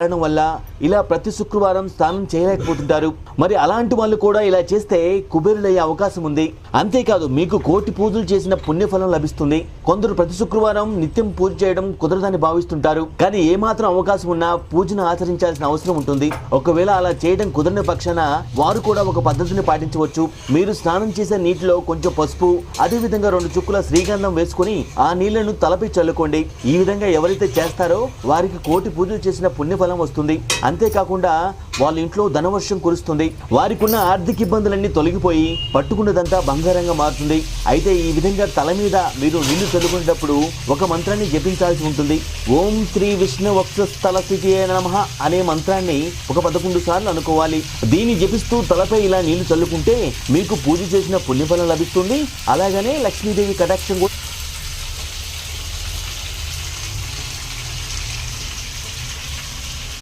కారణం వల్ల ఇలా ప్రతి శుక్రవారం స్నానం చేయలేకపోతుంటారు. మరి అలాంటి వాళ్ళు కూడా ఇలా చేస్తే కుబేరులయ్యే అవకాశం ఉంది. అంతేకాదు మీకు కోటి పూజలు చేసిన పుణ్యఫలం లభిస్తుంది. కొందరు ప్రతి శుక్రవారం నిత్యం పూజ చేయడం కుదరదని భావిస్తుంటారు. కానీ ఏమాత్రం అవకాశం ఉన్నా పూజను ఆచరించాల్సిన అవసరం ఉంటుంది. ఒకవేళ అలా చేయడం కుదరని పక్షాన వారు కూడా ఒక పద్ధతిని పాటించవచ్చు. మీరు స్నానం చేసే నీటిలో కొంచెం పసుపు అదే విధంగా రెండు చుక్కుల శ్రీగంధం వేసుకుని ఆ నీళ్ళను తలపై చల్లుకోండి. ఈ విధంగా ఎవరైతే చేస్తారో వారికి కోటి పూజలు చేసిన పుణ్యఫలం వస్తుంది. అంతేకాకుండా వాళ్ళ ఇంట్లో ధనవర్షం కురుస్తుంది. వారికి ఉన్న ఆర్థిక ఇబ్బందులన్నీ తొలగిపోయి పట్టుకున్నదంతా బంగారంగా మారుతుంది. అయితే ఈ విధంగా తల మీద మీరు నీళ్ళు చల్లుకునేటప్పుడు ఒక మంత్రాన్ని జపించాల్సి ఉంటుంది. ఓం శ్రీ విష్ణు వక్షస్థల స్థితి నమ అనే మంత్రాన్ని ఒక పదకొండు సార్లు అనుకోవాలి. దీన్ని జపిస్తూ తలపై ఇలా నీళ్ళు చల్లుకుంటే మీకు పూజ చేసిన పుణ్యఫలం లభిస్తుంది. అలాగనే లక్ష్మీదేవి కటాక్షం కూడా